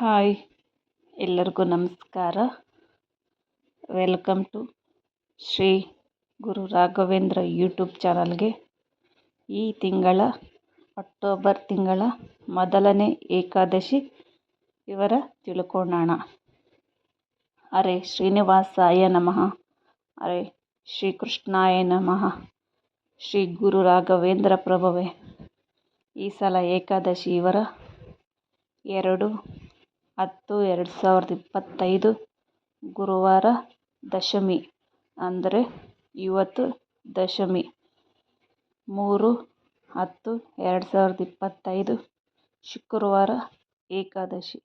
Hi, ಎಲ್ಲರಿಗೂ ನಮಸ್ಕಾರ. Welcome to Shri Guru Raghavendra YouTube ಚಾನಲ್ಗೆ. ಈ ತಿಂಗಳ, ಅಕ್ಟೋಬರ್ ತಿಂಗಳ ಮೊದಲನೇ ಏಕಾದಶಿ ಇವರ ತಿಳ್ಕೊಳ್ಳೋಣ ಅರೆ ಶ್ರೀನಿವಾಸಾಯ ನಮಃ. ಅರೆ ಶ್ರೀಕೃಷ್ಣಾಯ ನಮಃ. ಶ್ರೀ ಗುರು ರಾಘವೇಂದ್ರ ಪ್ರಭುವೇ. ಈ ಸಲ ಏಕಾದಶಿ ಇವರ ಎರಡು. ಹತ್ತು, ಎರಡು ಸಾವಿರದ ಇಪ್ಪತ್ತೈದು ಗುರುವಾರ ದಶಮಿ, ಅಂದರೆ ಇವತ್ತು ದಶಮಿ. ಮೂರು, ಹತ್ತು, ಎರಡು ಸಾವಿರದ ಇಪ್ಪತ್ತೈದು ಶುಕ್ರವಾರ ಏಕಾದಶಿ,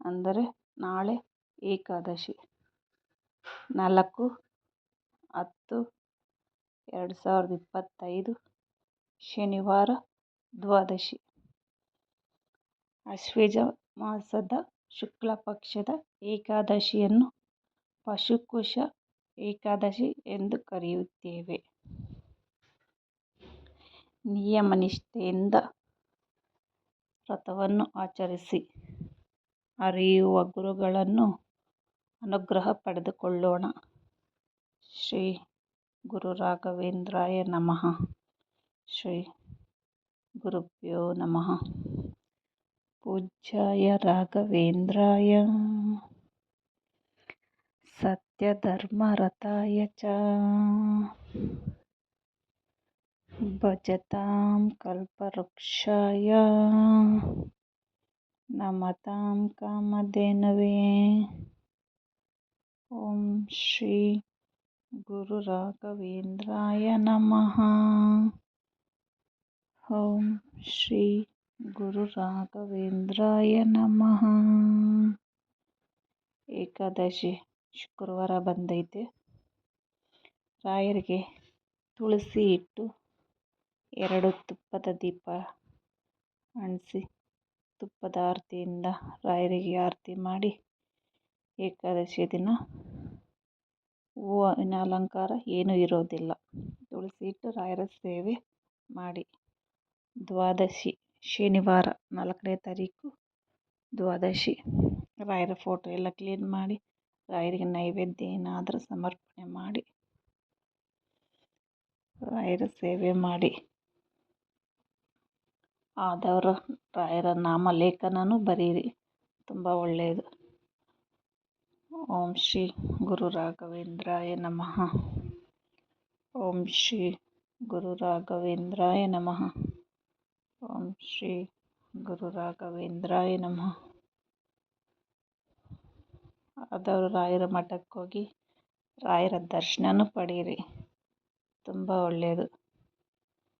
ಅಂದರೆ ನಾಳೆ ಏಕಾದಶಿ. ನಾಲ್ಕು, ಹತ್ತು, ಎರಡು ಸಾವಿರದ ಇಪ್ಪತ್ತೈದು ಶನಿವಾರ ದ್ವಾದಶಿ. ಆಶ್ವೇಜ ಮಾಸದ ಶುಕ್ಲ ಪಕ್ಷದ ಏಕಾದಶಿಯನ್ನು ಪಶುಕುಶ ಏಕಾದಶಿ ಎಂದು ಕರೆಯುತ್ತೇವೆ. ನಿಯಮನಿಷ್ಠೆಯಿಂದ ವ್ರತವನ್ನು ಆಚರಿಸಿ, ಅರಿಯುವ ಗುರುಗಳನ್ನು ಅನುಗ್ರಹ ಪಡೆದುಕೊಳ್ಳೋಣ. ಶ್ರೀ ಗುರು ರಾಘವೇಂದ್ರಾಯ ನಮಃ. ಶ್ರೀ ಗುರುಭ್ಯೋ ನಮಃ. पूज्याय राघवेन्द्राय। सत्यधर्मरताय च। भजतां कल्पवृक्षाय। नमतां कामधेनवे। ॐ श्री गुरुराघवेन्द्राय नमः। ॐ श्री ಗುರು ರಾಘವೇಂದ್ರಾಯ ನಮಃ ಏಕಾದಶಿ ಶುಕ್ರವಾರ ಬಂದೈತೆ. ರಾಯರಿಗೆ ತುಳಸಿ ಇಟ್ಟು ಎರಡು ತುಪ್ಪದ ದೀಪ ಅಂಟಿಸಿ ತುಪ್ಪದ ಆರತಿಯಿಂದ ರಾಯರಿಗೆ ಆರತಿ ಮಾಡಿ ಏಕಾದಶಿ ದಿನ ಹೂವಿನ ಅಲಂಕಾರ ಏನೂ ಇರೋದಿಲ್ಲ. ತುಳಸಿ ಇಟ್ಟು ರಾಯರ ಸೇವೆ ಮಾಡಿ ದ್ವಾದಶಿ ಶನಿವಾರ ನಾಲ್ಕನೇ ತಾರೀಕು ದ್ವಾದಶಿ. ರಾಯರ ಫೋಟೋ ಎಲ್ಲ ಕ್ಲೀನ್ ಮಾಡಿ, ರಾಯರಿಗೆ ನೈವೇದ್ಯ ಏನಾದರೂ ಸಮರ್ಪಣೆ ಮಾಡಿ, ರಾಯರ ಸೇವೆ ಮಾಡಿ. ಆದವರು ರಾಯರ ನಾಮ ಲೇಖನೂ ಬರೀರಿ, ತುಂಬ ಒಳ್ಳೆಯದು ಓಂ ಶ್ರೀ ಗುರು ರಾಘವೇಂದ್ರಾಯ ನಮಃ. ಓಂ ಶ್ರೀ ಗುರು ರಾಘವೇಂದ್ರಾಯ ನಮಃ. ಓಂ ಶ್ರೀ ಗುರು ರಾಘವೇಂದ್ರಾಯ ನಮಃ. ಆದವರು ರಾಯರ ಮಠಕ್ಕೆ ಹೋಗಿ ರಾಯರ ದರ್ಶನನೂ ಪಡೀರಿ ತುಂಬ ಒಳ್ಳೆಯದು.